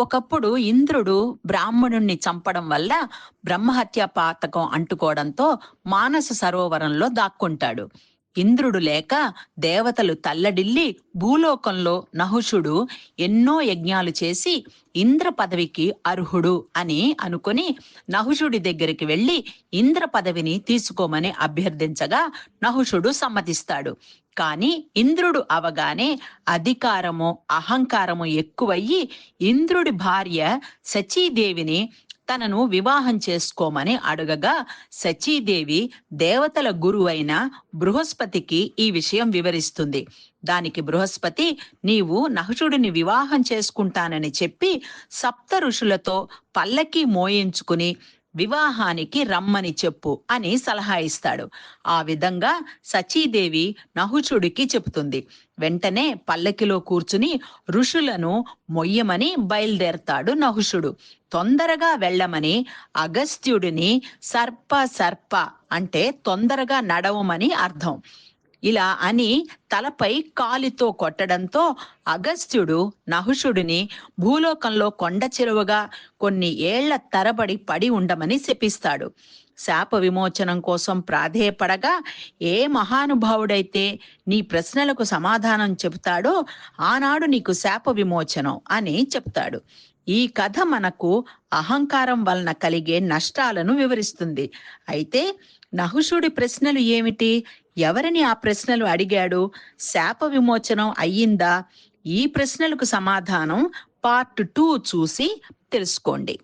ఒకప్పుడు ఇంద్రుడు బ్రాహ్మణుణ్ణి చంపడం వల్ల బ్రహ్మహత్య పాతకం అంటుకోవడంతో మానస సరోవరంలో దాక్కుంటాడు. ఇంద్రుడు లేక దేవతలు తల్లడిల్లి భూలోకంలో నహుషుడు ఎన్నో యజ్ఞాలు చేసి ఇంద్ర పదవికి అర్హుడు అని అనుకుని నహుషుడి దగ్గరికి వెళ్ళి ఇంద్ర పదవిని తీసుకోమని అభ్యర్థించగా నహుషుడు సమ్మతిస్తాడు. కాని ఇంద్రుడు అవగానే అధికారము అహంకారము ఎక్కువయ్యి ఇంద్రుడి భార్య సచీదేవిని తనను వివాహం చేసుకోమని అడగగా సచీదేవి దేవతల గురువైన బృహస్పతికి ఈ విషయం వివరిస్తుంది. దానికి బృహస్పతి నీవు నహుషుడిని వివాహం చేసుకుంటానని చెప్పి సప్త ఋషులతో పల్లకి మోయించుకుని వివాహానికి రమ్మని చెప్పు అని సలహా ఇస్తాడు. ఆ విధంగా సచీదేవి నహుషుడికి చెబుతుంది. వెంటనే పల్లకిలో కూర్చుని ఋషులను మొయ్యమని బయలుదేరతాడు నహుషుడు. తొందరగా వెళ్ళమని అగస్త్యుడిని సర్ప సర్ప అంటే తొందరగా నడవమని అర్థం. ఇలా అని తలపై కాలితో కొట్టడంతో అగస్త్యుడు నహుషుడిని భూలోకంలో కొండ చెరువుగా కొన్ని ఏళ్ళ తరబడి పడి ఉండమని శపిస్తాడు. శాప విమోచనం కోసం ప్రాధేయపడగా ఏ మహానుభావుడైతే నీ ప్రశ్నలకు సమాధానం చెబుతాడో ఆనాడు నీకు శాప విమోచనం అని చెప్తాడు. ఈ కథ మనకు అహంకారం వలన కలిగే నష్టాలను వివరిస్తుంది. అయితే నహుషుడి ప్రశ్నలు ఏమిటి? ఎవరిని ఆ ప్రశ్నలు అడిగాడు? శాప విమోచనం అయ్యిందా? ఈ ప్రశ్నలకు సమాధానం పార్ట్ టూ చూసి తెలుసుకోండి.